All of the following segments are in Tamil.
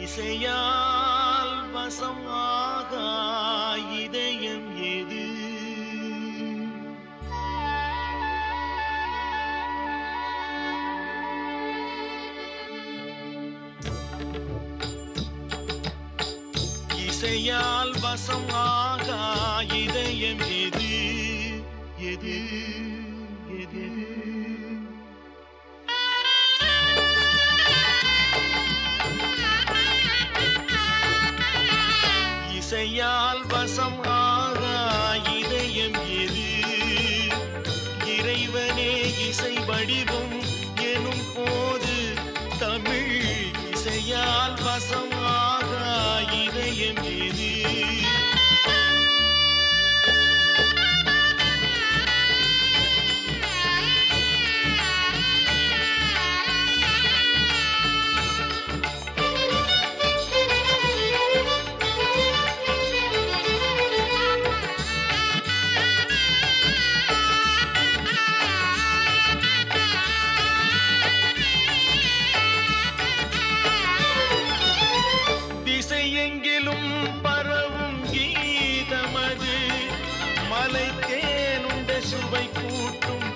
இசையால் வசமாக இதயம் எது? இசையால் வசமாக இதயம் எது இசை வடிவம் எனும் போது தமிழ் இசையால் வசம்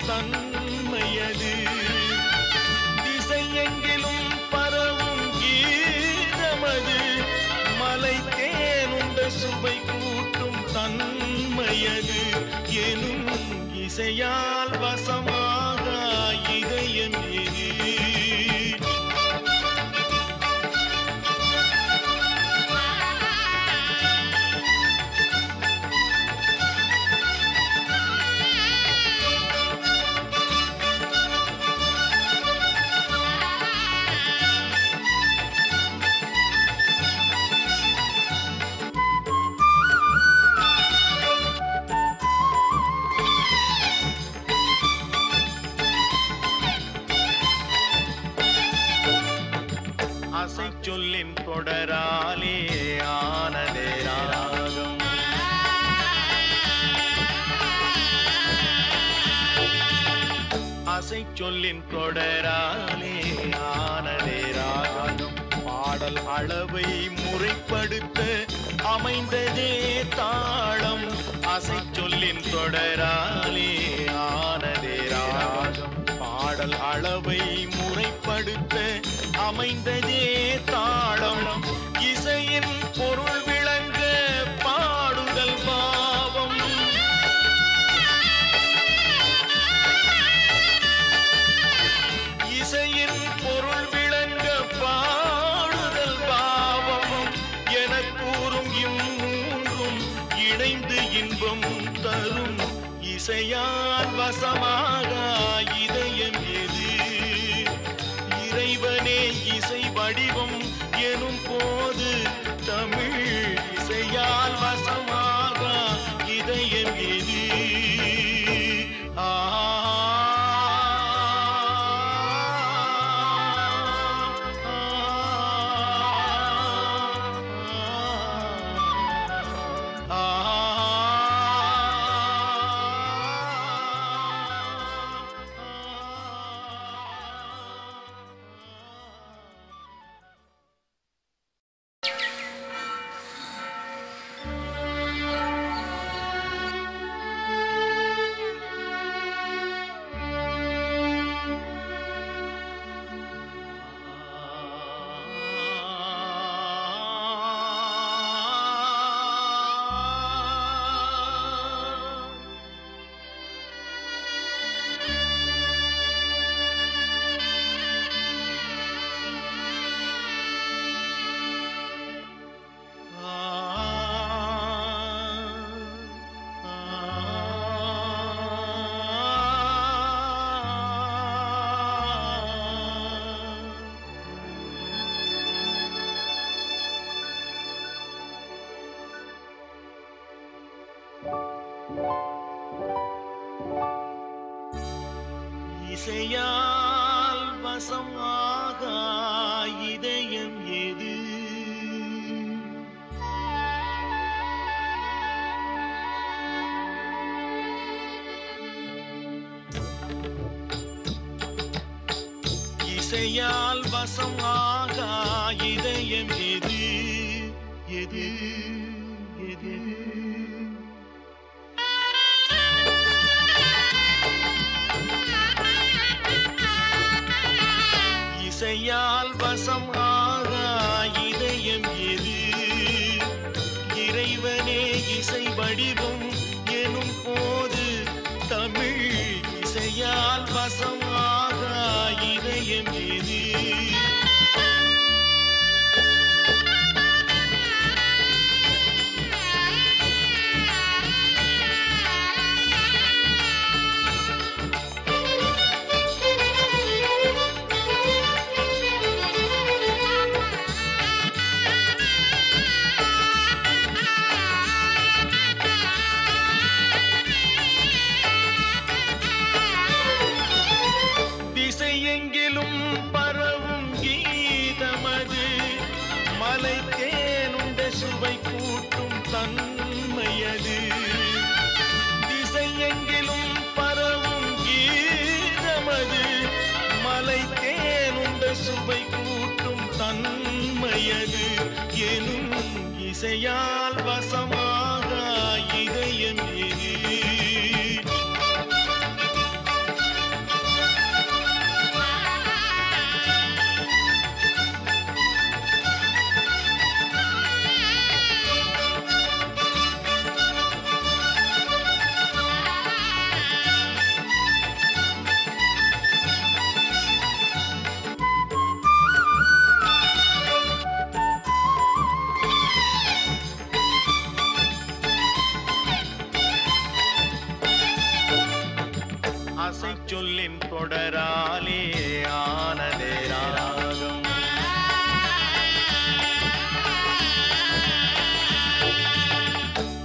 தன்மையது. திசையெங்கிலும் பரவும் கீதமது. மலை தேனுண்ட சுவை கூட்டும் தன்மையது. எனும் இசையா ஆசை சொல்லின் தொடராலே ஆனதே ராகம். ஆசை சொல்லின் தொடராலே ஆனதே ராகம். பாடல் அளவை முறைப்படுத்த அமைந்ததே தாளம். அசை சொல்லின் தொடராலே ஆனதே ராகம். பாடல் அளவை முறைப்படுத்த அமைந்ததே இறைவனே இசை வடிவம் எனும் போது தமிழ் இசையால் வசம் இசையால் வசமாக இதயம் எது? இசையால் வசமாக இதயம் எது? எது? எது? baby. Seigneur, va s'en கொடராலே ஆனதே ராகம்.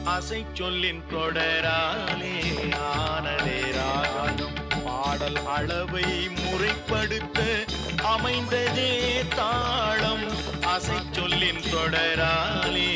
அசை சொல்லின் கொடராலே ஆனதே ராகம். பாடல் அளவை முறைப்படுத்த அமைந்ததே தாளம். அசை சொல்லின் தொடராலே